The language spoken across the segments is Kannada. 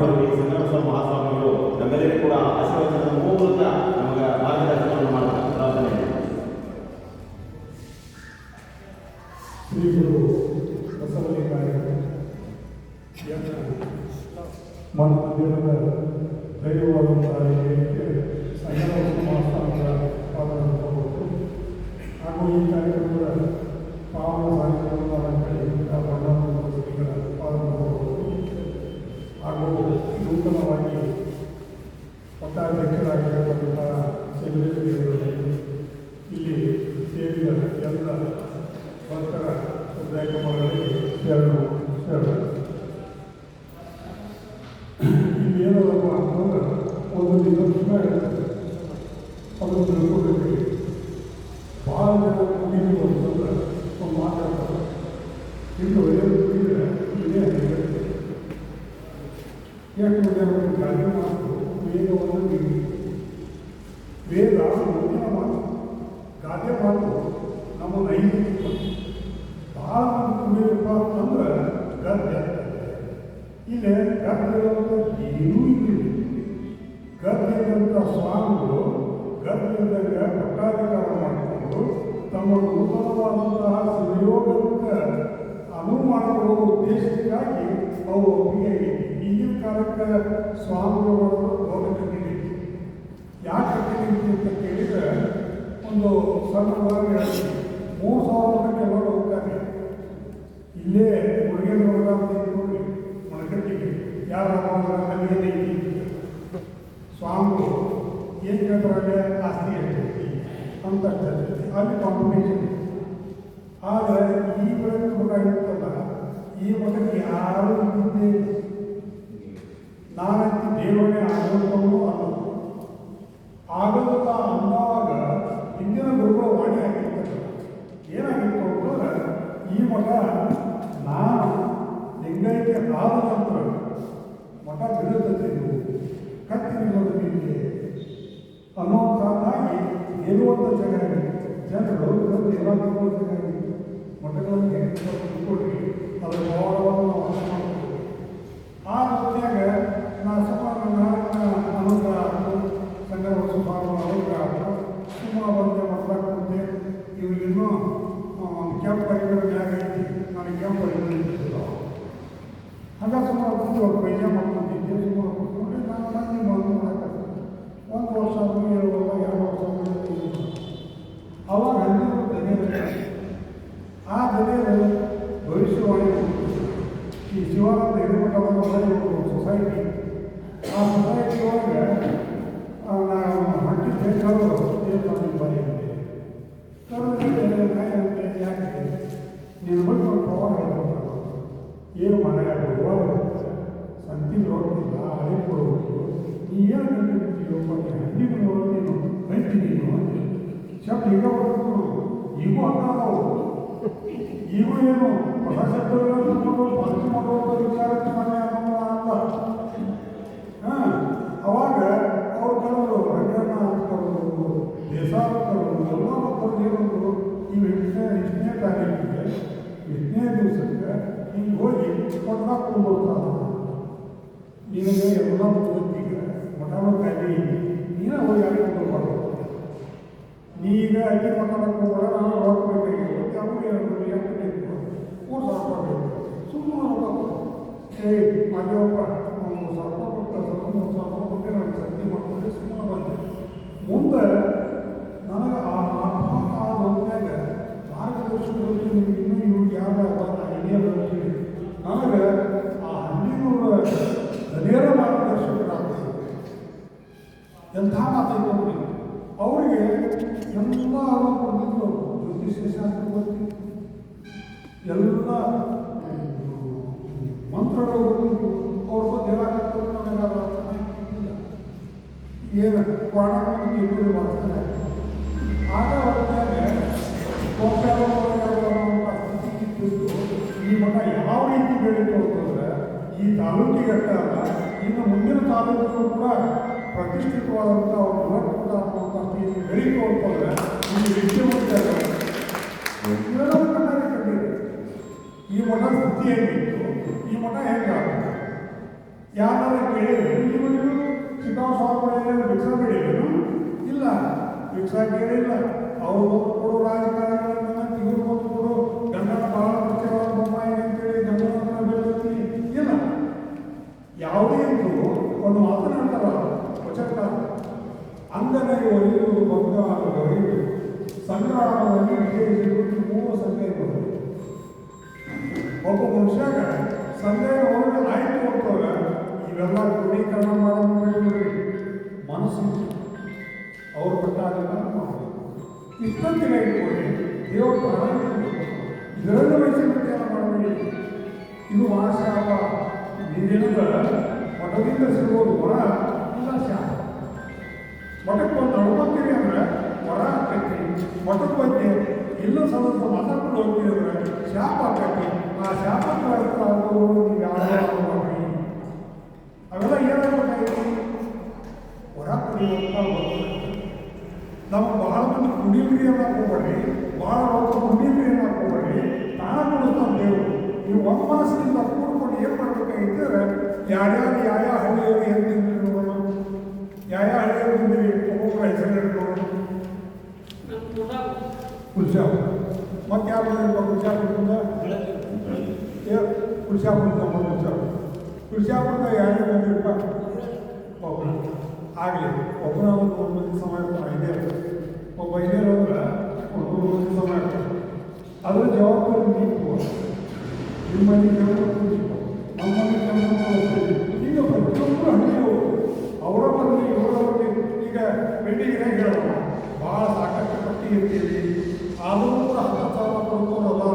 ಸಂಗಮೇಶ್ವರ ಮಹಾಸ್ವಾಮಿಗಳು ನಮ್ಮೆಲ್ಲರಿಗೂ ಕೂಡ ಆಶೀರ್ವಚನದ ಮೂಲಕ ಪಟ್ಟಾಧ್ಯಕ್ಷರಾಗಿರತಕ್ಕಂತಹ ಸೆಕ್ರೆಟರಿಗಳು ಇಲ್ಲಿ ಸೇರಿದ ಎಲ್ಲ ಭಕ್ತರ ಹೃದಯಕಮಗಳಿಗೆ ಶರಣು ಶರಣ ಇಲ್ಲಿ ಏನಪ್ಪ ಅಂತಂದ್ರೆ ಒಂದು ಇರ್ತದೆ ಅದನ್ನು ಭಾಳ ಜನ ಅಂತಂದ್ರೆ ಒಂದು ಮಾತಾಡ್ತಾರೆ ಇನ್ನು ಏನು ಅವರು ಗಾಳಿ ಮಾತು ವೇದವನ್ನು ನೀಡಿ. ವೇದ ಮುಂದಿನ ಮಾತು, ಗಾದೆ ಮಾತು ನಮ್ಮ ನೈತಿಕ ಭಾಳ ಕುಡಿಯಪ್ಪ ಅಂತಂದ್ರೆ ಗದ್ದೆ ಇಲ್ಲೇ ಇರೋದು ಏನೂ ಇಲ್ಲ ಗದ್ದೆದಂಥ ಸ್ವಾಮಿಗಳು ಗದ್ದೆದಾಗ ಪಟ್ಟಾಧಿಕಾರ ಮಾಡಿಕೊಂಡು ತಮ್ಮ ನೂತನವಾದಂತಹ ಸಂಯೋಗಕ್ಕೆ ಅನುವು ಮಾಡಿಕೊಳ್ಳುವ ಉದ್ದೇಶಕ್ಕಾಗಿ ಅವು ಒಪ್ಪಿಗೆ ಈಗಿನ ಕಾಲಕ್ಕೆ ಸ್ವಾಮಿಗಳು ದೊಡ್ಡ ಕಟ್ಟಿಗೆ ಯಾಕೆ ಕಟ್ಟಿಗೆ ಅಂತ ಕೇಳಿದರೆ ಒಂದು ಸಣ್ಣ ಮೂರು ಸಾವಿರ ಎಲ್ಲರೂ ಹೋಗ್ತಾರೆ. ಇಲ್ಲೇ ಹುಡುಗಿಯರು ಹೋಗ್ತಾರೆ ನೋಡಿ ಮಣಕಟ್ಟಿಗೆ ಯಾರು ಅಲ್ಲಿ ಸ್ವಾಮಿಗಳು ಏನು ಕೇಳ್ತಾರೆ ಆಸ್ತಿ ಅಂತ ಅಲ್ಲಿ ಕಾಂಪಿಟೇಷನ್ ಆದರೆ ಈ ಬೆಳೆ ಮಠ ಇರ್ತಲ್ಲ ಈ ಮಠಕ್ಕೆ ಯಾರು ಇದ್ದೇ ಇಲ್ಲ. ನಾನಂತ ದೇವರೇ ಆಗೋದನ್ನು ಅನ್ನೋದು. ಆಗೋದಿಲ್ಲ ಅಂದಾಗ ಹಿಂದಿನ ಗುರುಗಳ ವಾಣಿ ಆಗಿರ್ತಕ್ಕಂಥ ಏನಾಗಿತ್ತು ಅಂತಂದ್ರೆ ಈ ಮಠ ನಾನು ಲಿಂಗೈಕ್ಯ ಆದ ನಂತರ ಮಠ ಬಿಡುತ್ತದೆ. ಕತ್ತಿ ನಿಲ್ಲೋದು ನಿಮಗೆ ಅನ್ನುವಂಥದ್ದಾಗಿ ಅಂತ ಜಾಗ ಆಗಿತ್ತು ಜನರು ತಿಳ್ಕೊಳ್ಳೋ ಜಾಗ ಆಗಿತ್ತು ಮಠಗಳಿಗೆ ತಿಳ್ಕೊಳ್ರಿ ಅದರ ಗೌರವವನ್ನು ಆ ಹೊತ್ನ್ಯಾಗ ನಾ ಸುಮಾರು ನಾಲ್ಕು ಅನುಗ್ರಹ ಆಯ್ತು? ಸಂಘ ಸುಮಾರು ಅನುಗ್ರಹ ಆಯ್ತು ಸುಮಾರು ಒಂದು ಕೆಂಪು ಮ್ಯಾಗ ಐತಿ. ನನಗೆ ಕೆಂಪು ಬಂದು ಮಾಡಕ್ಕೆ ಒಂದು ವರ್ಷ ಎರಡು ವರ್ಷ ಅವಾಗ ಹನ್ನೆರಡು ದನಿಯರು ಆ ದನಿಯರು ಭವಿಷ್ಯವಾಣಿ ಈ ಶಿವಾನಂದ ಹಿರೇಮಠ ಸೊಸೈಟಿ ಆ ಒಳಗೆ ನಾವು ಹೊಂಟಿದ್ದೆ ಕರೆದು ಯಾಕೆ ನೀವು ಬಂದು ಒಂದು ಪ್ರವಾಹ ಹೇಳ್ಬೇಕು ಏನು ಮನೆ ಭಗವಾನ್ ಸಂತಿ ನೋಡ್ತಿಲ್ಲ ಹಳೆ ಕೊಡಬೇಕು ಏನು ಕಂಡಿರ್ತೀಯಪ್ಪ ಹಂದಿಗೆ ನೋಡೋ ನೀನು ಗಂಟಿ ನೀನು ಶಬ್ದ ಈಗ ಏನು ಹೊಸ ಶಬ್ದಗಳನ್ನು ತಗೊಂಡು ಬಳಕೆ ಮಾಡುವಂಥ ವಿಚಾರಕ್ಕೆ ಮನೆ ಅಂತವರು ದೇಸಾಲ ಅಂತವರು ಎಲ್ಲ ಮಕ್ಕಳು ಏನಂದ್ರು ಈ ಎಂಟನೇ ಎಂಟನೇ ತಾರೀಕಿಗೆ ಎಂಟನೇ ದಿವಸಕ್ಕೆ ಹಿಂಗೆ ಹೋಗಿ ಕೊಟ್ಟಾಗ ಕೊಡ್ಬೋದು ನಿನಗೆ ಎಲ್ಲ ಮುಗಿದೀಗ ಮಠನ ಕಾಯ್ದೆ ನೀನೇ ಹೋಗಿ ಅಲ್ಲಿ ಕೊಡ್ಬಾರ್ದು ನೀ ಈಗ ಅಲ್ಲಿ ಮಠಕ್ಕೆ ಹೋಗೋಣ ನಾನು ರೊಕ್ಕ ಬೇಕಾಗಿರುತ್ತೆ ಅವ್ರಿಗೆ ಏನಂದ್ರೆ ಯಾಕೆ ಬೇಕು ಮೂರು ಸಾವಿರ ರೂಪಾಯಿ ಬೇಕು ಸುಮ್ಮನೆ ರೊಕ್ಕ ಏ ಮದುವೆಪ್ಪ ಮೂರು ಸಾವಿರ ರೂಪಾಯಿ ಕೊಟ್ಟು ಮೂರು ಸಾವಿರ ರೂಪಾಯಿ ಕೊಟ್ಟು ನಾನು ಸಂತಿ ಮಾಡ್ಕೊಂಡು ಸುಮ್ಮನೆ ಬಂದೆ ಮುಂದೆ ಇನ್ನೂ ಐಡಿಯಾ ಬರ್ತೀವಿ ನನಗೆ ಆ ಹಳ್ಳಿನೂರ ನೇರ ಮಾರ್ಗದರ್ಶಕರಾಗ್ತಾರೆ ಎಂಥ ನೋಡಿ ಅವರಿಗೆ ಎಲ್ಲ ಕೊಟ್ಟಿದ್ರು ಜ್ಯೋತಿಷ್ಯ ಶಾಸ್ತ್ರ ಗೊತ್ತಿತ್ತು ಎಲ್ಲ ಮಂತ್ರಗಳು ಗೊತ್ತಿತ್ತು ಅವ್ರ ಬಗ್ಗೆ ಹೇಳಕ್ಕಾಗ್ತದೆ ನನಗೆ ಅದು ಅರ್ಥ ಆಗ್ತಿದ್ದಿಲ್ಲ. ಏನು ಪ್ರಾಣ ಮಾಡ್ತಾರೆ ಈ ತಾಲೂಕಿಗೆ ಅಲ್ಲ, ಇನ್ನು ಮುಂದಿನ ತಾಲೂಕು ಕೂಡ ಪ್ರತಿಷ್ಠಿತವಾದಂಥ ಒಂದು ಮಹತ್ವದ ಸ್ಥಿತಿ ಬೆಳೀತು ಅಂತಂದ್ರೆ ಇಲ್ಲಿ ವಿದ್ಯಾವಂತ ಈ ಮಠ ಸ್ಥಿತಿ ಹೇಗಿತ್ತು? ಈ ಮಠ ಹೆಂಗಾಗುತ್ತೆ ಯಾರು ಕೇಳಿದ್ರು ಇವರಿಗೂ ಸಿಕ್ಕಾವ ಸ್ವಾಮಿಗಳು ಭಿಕ್ಷಾ ಬೇಡಿದ್ರು ಇಲ್ಲ. ಭಿಕ್ಷಾ ಕೇಳಿಲ್ಲ ಅವ್ರು ಕೊಡು ರಾಜಕಾರಣಿಗಳನ್ನ ಇವ್ರು ಬಂದು ಕೊಡು ಗಂಡನ ಬಹಳ ಮುಖ್ಯವಾದ ಬೊಮ್ಮಾಯಿ ಅಂತೇಳಿ ಗಂಡನ ಬೆಳೆದಿ ಇಲ್ಲ ಯಾವುದೇ ಒಂದು ಒಂದು ಮಾತನಾಡ್ತಾರ ವಚನ ಅಂಗನೈ ಒಲಿಯುವುದು ಬಂಗಾರ ಒಲಿಯುವುದು ಸಂಗ್ರಾಮದಲ್ಲಿ ವಿಜಯಿಸುವುದು ಮೂರು ಸಂದೇಹಗಳು ಒಬ್ಬ ಮನುಷ್ಯಾಗ ಸಂದೇಹವನ್ನು ಆಯ್ತು ಹೋಗ್ತವ್ರ ಇವೆಲ್ಲ ಕ್ರೋಢೀಕರಣ ಮಾಡೋದು ಮನಸ್ಸು ಅವ್ರು ಪಟ್ಟಾಗಲ್ಲ ಇಷ್ಟೊತ್ತಿನ ಇಟ್ಕೊಳ್ಳಿ ದೇವರ ಪ್ರಾಣ ಇದರಲ್ಲಿ ಮಾಡಬೇಡಿ. ಇದು ಮಹಾಶಾಪ ನೀರೇನದ ಮಠದಿಂದ ಸಿಗುವುದು ವರ ಇಲ್ಲ ಶಾಪ. ಮಠಕ್ಕೆ ಬಂದು ಎಲ್ಲೋ ಸ್ವಲ್ಪ ಮಾತಾಡ್ಕೊಂಡು ಅಂದ್ರೆ ಶಾಪ ಕಟ್ಟಿ ಆ ಶಾಪ ಮಾಡ್ರಿ ಅವೆಲ್ಲ ಏನಾಗಬೇಕಾಗಿತ್ತು ಹೊರ ನಾವು ಬಹಳ ಮಂದಿ ಕುಡಿಲ್ರಿ ಅನ್ನಕ್ಕೆ ಹೋಗ್ಬೇಡ್ರಿ ಬಹಳ ರೊಕ್ಕ ಕುಡಿಲ್ರಿ ಅನ್ನಕ್ಕೆ ಹೋಗ್ಬೇಡ್ರಿ ತಾಣ ದೇವರು ನೀವು ಕೂಡ್ಕೊಂಡು ಏನು ಮಾಡ್ಬೇಕಾಗಿದ್ದರೆ ಯಾರ್ಯಾರು ಯಾವ ಯಾವ ಹಳ್ಳಿಯವರು ಏನು ತಿಂದ್ರಿ ನೋಡೋಣ ಯಾವ ಯಾವ ಹಳ್ಳಿಯವರು ತಿಂದಿರಿ ಒಬ್ಬೊಬ್ಬರ ಹೇಳ್ಕೊಂಡು ಮತ್ತು ಯಾರು ಬಂದಿರಪ್ಪ ಕುಲ್ಶಾಪುರದಿಂದ ಕುಲ್ಶಾಪುರ ನಮ್ಮ ಕುಲ್ಶಾಪುರ ಕುಲ್ಶಾಪುರದ ಯಾರು ಬಂದಿರಪ್ಪ. ಒಬ್ಬನ ಆಗಲಿ ಒಬ್ಬರ ಒಂದು ಸಮಯ ಇದೆ ಒಬ್ಬ ಐದೇರು ಅಂದ್ರೆ ಒಂದು ಮೂರು ಮಂದಿ ಸಮಯ ಅದರ ಜವಾಬ್ದಾರಿ ನೀವು ನಿಮ್ಮ ಮನೆ ಕೆಲಸ ನಮ್ಮ ಈಗ ಪ್ರತಿಯೊಬ್ಬರು ಹಳ್ಳಿಯವರು ಅವರ ಬರಲಿ ಇವರ ಈಗ ಬೆಂಡಿಗೆ ಹೇಳೋಣ? ಭಾಳ ಸಾಕಷ್ಟು ಪಟ್ಟಿ ಇರ್ತೀವಿ ಆದರೂ ಕೂಡ ಹತ್ತು ಸಾವಿರ ಕೊಡ್ಕೊಂಡು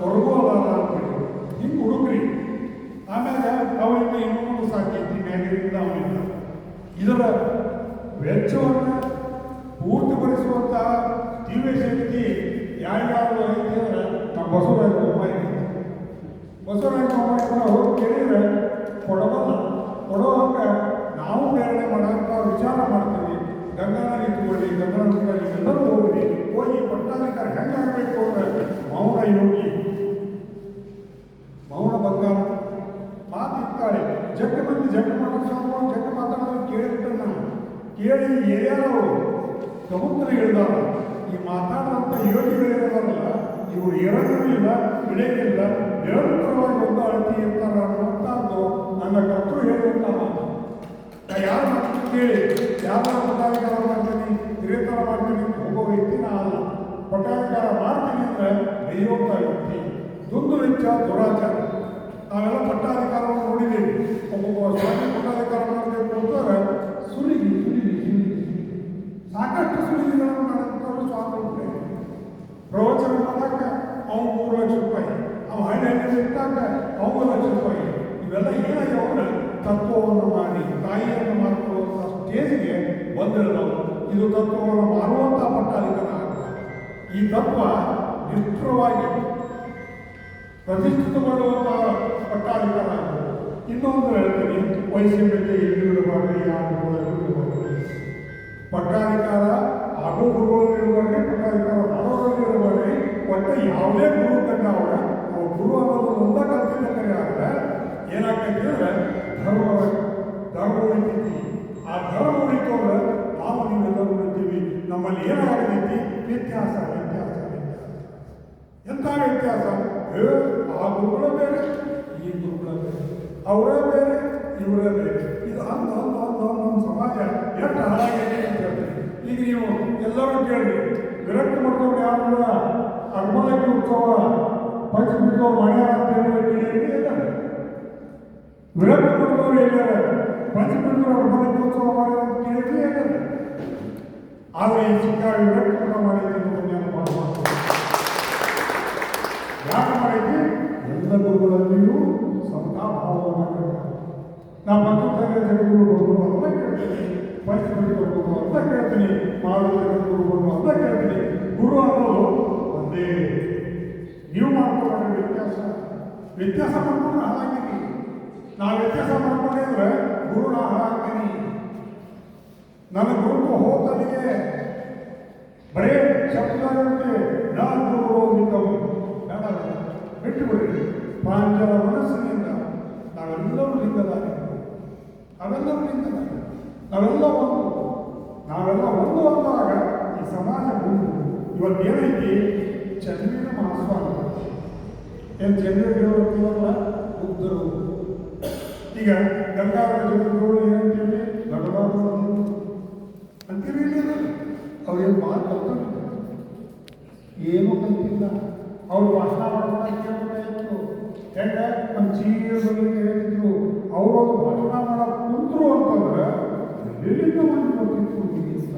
ಹೊರಗೂ ಅಂತೇಳಿ ಹಿಂಗೆ ಹುಡುಗ್ರಿ ಆಮೇಲೆ ಅವರಿಂದ ಇನ್ನೊಂದು ಸಾಕೈತಿ ಅವನಿಂದ ಇದರ ವೆಚ್ಚವನ್ನು ಪೂರ್ತಿಪಡಿಸುವಂಥ ದಿವ್ಯ ಶಕ್ತಿ ಯಾರ್ಯಾರು ಐತಿ ಅಂದ್ರೆ ನಮ್ಮ ಬಸವರಾಜ ಬೊಮ್ಮಾಯಿ ಐತಿ. ಬಸವರಾಜ ಕೂಡ ಕೇಳಿದ್ರೆ ಕೊಡಬಲ್ಲ ನಾವು ಪ್ರೇರಣೆ ಮಾಡೋಂಥ ವಿಚಾರ ಮಾಡ್ತೀವಿ ಗಂಗಾನ ಇಟ್ಕೊಳ್ಳಿ ಗಂಗಾನ ಪಟ್ಟಾಧಿಕಾರಿ ಹೆಂಗಾಗಬೇಕು ಅಂದರೆ ಮೌನ ಯೋಗಿ. ಮೌನ ಬಂಗಾರ. ಮಾತಿರ್ತಾರೆ ಜಗ್ಗ ಮಂದಿ ಜಗ್ಗ ಮಾತಾಡೋ ಸ್ವಾಮಿಗಳು ಜಗ್ಗ ಮಾತಾಡೋದು ಕೇಳಿಬಿಟ್ಟೆ ನಾನು. ಕೇಳಿ ಏರಿಯಾದವರು ಸಮುದ್ರ ಹೇಳಿದಾರ. ಈ ಮಾತಾಡುವಂಥ ಯೋಗಿಗಳಿರಲ್ಲ ಇವರು ಏರೋದು ಇಲ್ಲ ಇಳಿಯೋದಿಲ್ಲ ನಿರಂತರವಾಗಿ ಒಂದು ಅಳತಿ ಇರ್ತಾರೆ ಅನ್ನುವಂಥದ್ದು ನನ್ನ ಕರ್ತೃ ಹೇಳುವಂಥ ಮಾತು. ಯಾರು ಯಾರ ಕೇಳಿ ಯಾವ ಪಟ್ಟಾಧಿಕಾರ ಮಾಡ್ತೀನಿ ಹಿರಿಯತರ ಮಾಡ್ತೀನಿ ಅಂತ ಹೋಗೋ ವ್ಯಕ್ತಿ ನಾ ಮಾಡ್ತೀನಿ ಅಂದ್ರೆ ದೈವೋಕ್ತ ವ್ಯಕ್ತಿ ದುಂದು ವೆಚ್ಚ ದುರಾಚಾರ. ನಾವೆಲ್ಲ ಪಟ್ಟಾಧಿಕಾರವನ್ನು ನೋಡಿದ್ದೀವಿ. ಒಬ್ಬೊಬ್ಬ ಸ್ವಾಮಿ ಪಟ್ಟಾಧಿಕಾರ ಮಾಡಬೇಕು ಅಂತಂದ್ರೆ ಸುಲಿಗಿ ಸುಲಿಗಿ ಸುಲಿಗಿ ಸಾಕಷ್ಟು ಸುಲಿಗೆಗಳನ್ನು ಮಾಡಿದಂಥವ್ರು ಸ್ವಾಮಿ ಪ್ರವಚನ ಮಾಡಾಕ ಅವ್ನು ಮೂರು ಲಕ್ಷ ರೂಪಾಯಿ, ಅವ ಹಳ್ಳಿ ಹಳ್ಳಿ ಇಟ್ಟಾಗ ಅವ್ನು ಲಕ್ಷ ರೂಪಾಯಿ. ಇವೆಲ್ಲ ಏನಾಗ್ಯಾವ ತತ್ವವನ್ನು ಮಾಡಿ, ತಾಯಿಯನ್ನು ಮಾಡ್ಕೊಳ್ಳುವಂಥ ಸ್ಟೇಜ್ಗೆ ಬಂದಿರಲ್ಲ ಇದು ತತ್ವವನ್ನು ಮಾರುವಂಥ ಪಟ್ಟಾಧಿಕಾರ. ಈ ತತ್ವ ನಿಷ್ಠುರವಾಗಿ ಪ್ರತಿಷ್ಠಿತಗೊಳ್ಳುವಂತಹ ಪಟ್ಟಾಧಿಕಾರ ಇನ್ನೊಂದು ಹೇಳ್ತೀನಿ ವೈಷಮ್ಯತೆ ಎಲ್ಲಿ ಇರಬಾರ್ದು ಯಾರು ಪಟ್ಟಾಧಿಕಾರ ಆಗೋ ಗುರುಗಳು ಇರಬಾರ್ದು ಪಟ್ಟಾಧಿಕಾರ ಮಾಡೋದ್ರಲ್ಲಿ ಇರಬಾರ್ದು ಒಟ್ಟು ಯಾವುದೇ ಗುರು ಕಂಡ ಅವರ ಅವ ಗುರು ಅನ್ನೋದು ಒಂದ ಕಲ್ತಿದ್ದ ಆದರೆ ಏನಾಗ್ತೈತಿ ಅಂದ್ರೆ ಧರ್ಮ ಧರ್ಮ ಉಳಿತೈತಿ. ಆ ಧರ್ಮ ಉಳಿತು ಅಂದ್ರೆ ನಾವು ನಿಮ್ಮೆಲ್ಲರೂ ಉಳಿತೀವಿ. ನಮ್ಮಲ್ಲಿ ಏನಾಗತೈತಿ? ವ್ಯತ್ಯಾಸ ಎಂಥ ವ್ಯತ್ಯಾಸ? ಆ ಗುರುಗಳ ಬೇರೆ, ಈ ಗುರುಗಳ ಬೇರೆ, ಅವರೇ ಬೇರೆ, ಇವರೇ ಬೇರೆ. ಇದು ಅಂದ ಅಂದ ಅಂದ ನಮ್ಮ ಸಮಾಜ. ಎಷ್ಟು ಹಾಳಾಗಿದೆ ಅಂತ ಹೇಳ್ತೀವಿ ಈಗ ನೀವು ಎಲ್ಲರೂ ಕೇಳಿ, ವಿರಕ್ತಿ ಮಾಡ್ಕೊಂಡು ಯಾರು ಅರ್ಮಲಕ್ಕೆ ಉತ್ಸವ ಪಂಚಮಿತ್ವ ಮಾಡ್ಯಾರ ಅಂತ ಹೇಳಿ ವಿರಕ್ತ ಮಾಡ್ದವ್ರು ಇದ್ದಾರೆ ಪಂಚಮಿತ್ವ ಅರ್ಮಲಕ್ಕೆ ಉತ್ಸವ ಮಾಡ್ಯಾರ ಅಂತ ಕೇಳಿದ್ರೆ ಆದರೆ ಈ ಚಿಕ್ಕ ವಿರಕ್ತಿ ಮಾಡಿದ್ದು ನಾ ಪಂಚಮಸಾಲಿ ಜಗದ್ಗುರು ಹೋಗ್ಬೋದು ಅಂತ ಕೇಳ್ತೀನಿ ವೈಷ್ಣವರಿಗೆ ಹೋಗ್ಬೋದು ಅಂತ ಕೇಳ್ತೀನಿ, ಮಾಡು ಜಗದ್ಗುರು ಬಂದರು ಅಂತ ಕೇಳ್ತೀನಿ, ಗುರು ಅನ್ನೋದು ಒಂದೇ, ನೀವು ಮಾಡ್ಕೊಂಡ್ರೆ ವ್ಯತ್ಯಾಸ ವ್ಯತ್ಯಾಸ ಮಾಡ್ಕೊಂಡ್ರೆ ಹಾಳಾಗ್ತೀನಿ ನಾವು ವ್ಯತ್ಯಾಸ ಮಾಡ್ಕೊಂಡಿದ್ರೆ ಗುರು ನಾ ಹಾಳಾಗ್ತೀನಿ ನನ್ನ ಗುರುತು ಹೋಗಲಿಗೆ ಬರೇ ಶಬ್ದಕ್ಕೆ ನಾನು ಹೋಗಿದ್ದವು ಬೇಡ ಬಿಟ್ಟು ಬಿಡಿ ಪ್ರಾಂಜಲ ಮನಸ್ಸಿನಿಂದ ನಾವೆಲ್ಲ ಒಂದು ನಾವೆಲ್ಲ ಒಂದು ಅಂದಾಗ ಈ ಸಮಾಜ ಒಂದು ಇವತ್ತು ಏನೈತಿ? ಚಂದ್ರಿನ ಮಹಾಸ್ವಾಮಿ ಏನು ಚಂದ್ರಗಿರೋಲ್ಲ ಬುದ್ಧರು. ಈಗ ಗಂಗಾಧರ ಜಗದ್ಗುರು ಏನಂತೀವಿ? ದೊಡ್ಡದಾದ ಅಂತೀವಿ ಇಲ್ಲ ಅವ್ರೇನು ಮಾತು. ಏನು ಕಲ್ತಿಲ್ಲ. ಅವ್ರು ಭಾಷಣ ಮಾಡ್ಕೊಂಡು ಕೇಳ್ಬೇಕಾಗಿತ್ತು ಹೆಂಗ? ನಮ್ಮ ಚೀರದಲ್ಲಿ ಹೇಳಿದ್ರು ಅವರು ಭಾಷಣ ಕುಂತರು ಅಂತಂದ್ರೆ ಎಲ್ಲಿಂದ ಒಂದು ಬರ್ತಿತ್ತು ಹಿಂಗಿಸ್ತ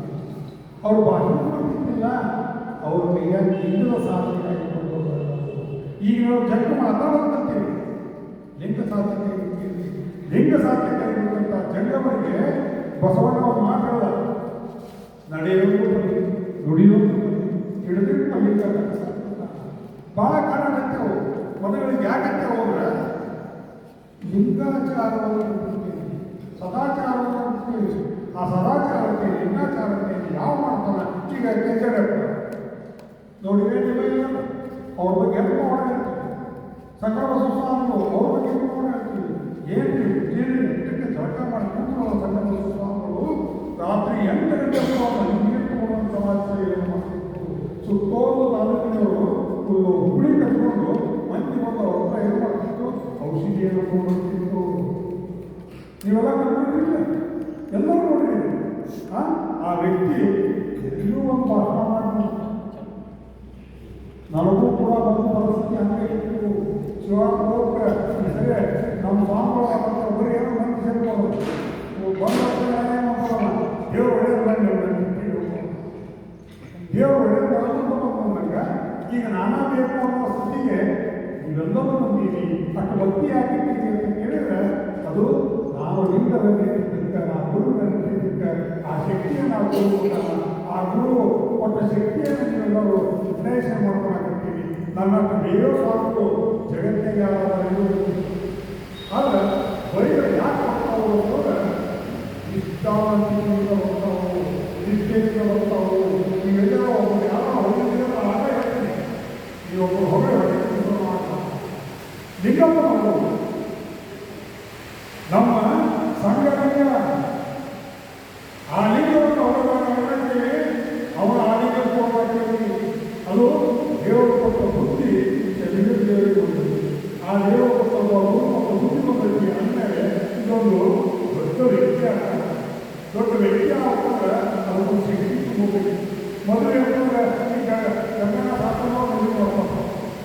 ಅವ್ರು ಬಾಹ್ಯ ಕೊಟ್ಟಿದ್ದಿಲ್ಲ ಅವ್ರ ಕೈಯಾಗಿ ಲಿಂಗದ ಸಾಧನೆ ಈಗ ನಾವು ಜಗ ಮಾತಾಡೋದಂತೀವಿ ಲಿಂಗ ಸಾಧನೆ. ಲಿಂಗ ಸಾಧನೆ ಕಲಿಬೇಕಂತ ಜಂಗಮರಿಗೆ ಬಸವಣ್ಣ ಅವ್ರು ಬರಲಿ ನುಡಿಯೋದು ಬನ್ನಿ ಹಿಡಿದಿಟ್ಟು ಲಿಂಗ ಭಾಳ ಕಾರಣ ಮೊದಲಿಗೆ ಯಾಕಂತ ಹೋದ್ರೆ, ಲಿಂಗಾಚಾರವನ್ನು ಸದಾಚಾರವನ್ನು ಬಿಡ್ತೀವಿ ಆ ಸದಾಚಾರಕ್ಕೆ ಲಿಂಗಾಚಾರಕ್ಕೆ ಯಾವ ಮಾಡ್ತಾನೆ ಈಗ ಕೆಜಡಪ್ಪ ನೋಡಿದ್ರೆ ನೀವೇ ಅವ್ರ ಬಗ್ಗೆ ಹೆಂಗೆ ಮಾಡಿರ್ತೀವಿ ಸಕಲ ಸುಸ್ವಾಮಿಗಳು ಅವ್ರ ಬಗ್ಗೆ ಹೆಂಗೆ ಮಾಡಿರ್ತೀವಿ ಏನು ಇದಕ್ಕೆ ಜಳಕ ಮಾಡಿ ಕೂತ್ಕೊಳ್ಳೋ ಸಕಲ ಸುಸ್ವಾಮಿಗಳು ರಾತ್ರಿ ಎಂಟು ಗಂಟೆ ಸ್ವಾಮಿ ನೀರು ತಗೊಂಡು ಸಮಾಜ ಸೇವೆ ಮಾಡ್ತಿದ್ರು ಸುತ್ತೋದು ತಾಲೂಕಿನವರು ಹುಳಿ ಕಟ್ಕೊಂಡು ಮಂದಿ ಬಂದು ಅವ್ರ ಹತ್ರ ಏನು ಮಾಡ್ತಿತ್ತು ಔಷಧಿಯನ್ನು ಕೊಡ್ತಿತ್ತು ನೀವೆಲ್ಲ ನೋಡಿರಲಿಲ್ಲ ಎಲ್ಲರೂ ನೋಡಿರಿ ಆ ವ್ಯಕ್ತಿ ಎಲ್ಲೂ ಒಂದು ಭಾಷಣ ಮಾಡಿ ನನಗೂ ಕೂಡ ಬಂದು ಪರಿಸ್ಥಿತಿ ಹಂಗೆ ಇತ್ತು. ಶಿವಾನಂದ ನಮ್ಮ ಸ್ವಾಮಿಗಳು ಒಬ್ಬರು ಏನೋ ಮಂದಿ ಸೇರ್ಬೋದು ಬಂದ ದೇವ್ರು ಒಳ್ಳೆಯದು ದೇವರು ಒಳ್ಳೆಯದು ಬಂದಾಗ ಈಗ ನಾನಾ ಬೇಕು ಅನ್ನೋ ಸ್ಥಿತಿಗೆ ಇವೆಲ್ಲವೂ ಬಂದೀವಿ ಅಷ್ಟು ಭಕ್ತಿ ಆಗಿದ್ದೀವಿ ಅಂತ ಕೇಳಿದ್ರೆ ಅದು ನಾವು ಲಿಂಗದಲ್ಲಿ ಇಟ್ಟಿದ್ದಕ್ಕೆ ನಾವು ಗುರುವಿನಲ್ಲಿ ಇಟ್ಟಿದ್ದಕ್ಕೆ ಆ ಶಕ್ತಿಯನ್ನು ನಾವು ತೋರಿಸ್ಕೊಟ್ಟಾಗ ಆ ಗುರು ಕೊಟ್ಟ ಶಕ್ತಿಯನ್ನು ನೀವೆಲ್ಲರೂ ವಿಶ್ಲೇಷಣೆ ಮಾಡ್ಕೊಳಕತ್ತೀವಿ ನನ್ನ ದೇವ ಸಾಕು ಜಗತ್ತಿಗೆ ಆದ್ರೆ ಬೈಗಳು ಯಾಕೆ ಅವರು ಅಂತಂದ್ರೆ, ನಿಷ್ಠಾವಂತಿಕೆಯಿಂದ ಬರ್ತಾವು ನಿಷ್ಠೆಯಿಂದ ಬರ್ತಾವು ನೀವೆಲ್ಲ ಒಬ್ಬರು ಯಾರೋ ಹೊರಗಿದ್ದೀರ ಆಗ ಹೇಳ್ತೀನಿ ನೀವು ಒಬ್ಬರು ಹೊರಗೆ ಹೊರಗೆ ಮಾಡ್ತಾರೆ ಲಿಂಗಪ್ಪ ಮಾಡ್ಬೋದು ನಮ್ಮ ಸಂಘಟನೆಯ ಆ ಲಿಂಗವನ್ನು ಹೊರಗೆ ಅವರ ಆ ಲಿಂಗಕ್ಕೆ ಹೋಗ್ತೀವಿ ಅದು ದೇವರು ಕೊಟ್ಟ ಬುದ್ಧಿ ಲಿಂಗ ದೇವರಿಗೆ ಬಂದಿದೆ ಆ ದೇವರು ಕೊಟ್ಟ ರೂಪ ಮತ್ತು ಬುದ್ಧಿ ಬಂದೈತಿ ಅಂದಮೇಲೆ ಇದೊಂದು ದೊಡ್ಡ ವ್ಯಕ್ತಿ ಆಗ್ತದೆ ದೊಡ್ಡ ವ್ಯಕ್ತಿ ಆಗ್ತಂದ್ರೆ ಅವರು ಸಿಗಲಿ ಹೋಗಬೇಕು ಮೊದಲು ಹೇಳ್ತಂದ್ರೆ ಈಗ ಕನ್ನಡ ಶಾಸನ ಮದುವೆ ಮಾಡ್ತಾರೆ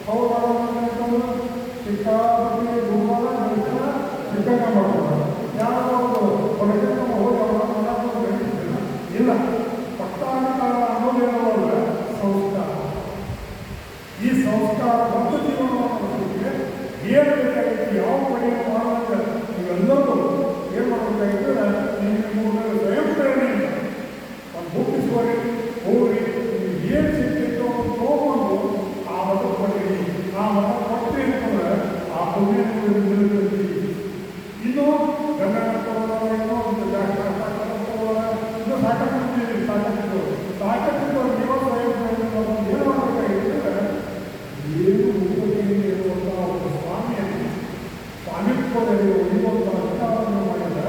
ಅವ್ರು ಗುರುವಾರ ನಡೆಸ್ತಾರ ಸಿಕ್ಕಂಗ ಮಾಡ್ತಾರೆ. ಯಾರೋ ಒಂದು ಹೊರಗೆ ಹೋಗಿ ಅವರ ಬೆಳೆಸಿಲ್ಲ ಇಲ್ಲ ಪಟ್ಟಾಧಿಕಾರ ಅನ್ನೋದೇನಲ್ಲ ಸಂಸ್ಕಾರ ಈ ಸಂಸ್ಕಾರ ನಡೆಸಲಿಕ್ಕೆ ಏನು ಬೇಕಾಗಿತ್ತು? ಯಾವ ಪಡೆಯನ್ನು ಮಾಡುವಾಗ ನೀವೆಲ್ಲರೂ ಏನು ಮಾಡಬೇಕಾಗಿದ್ರೆ ನಿಮಗೆ ಮೂರನೇ ಸ್ವಯಂ ಪ್ರೇರಣೆಯಿಂದ ಒಂದು ಹೋಗಿ ನಿಮ್ಗೆ ಏನು ಸಿಕ್ಕಿತ್ತು ಅಂತ ತಗೊಂಡು ಆ ಮತ ಪಡೆಯಿರಿ ಆ ಮತ ಕೊಟ್ಟರೆ ಆ ಪುಣ್ಯ ಇನ್ನೂ ಇನ್ನು ಗಂಗಾ ಇನ್ನೂ ಒಂದು ಜಾಸ್ತಿ ಇನ್ನೂ ಸಾಕಷ್ಟು ಸಾಕಷ್ಟು ಸಾಕಷ್ಟು ಪ್ರೇರಣೆ ಏನು ಮಾಡಬೇಕಾಗಿದ್ರೆ ಏನು ಉಪಯೋಗ ಇರುವಂಥ ಒಬ್ಬ ಸ್ವಾಮಿಯನ್ನು ಸ್ವಾಮಿತ್ವದಲ್ಲಿ ಉಳಿಯುವಂಥ ಅಧಿಕಾರವನ್ನು ಮಾಡಿದ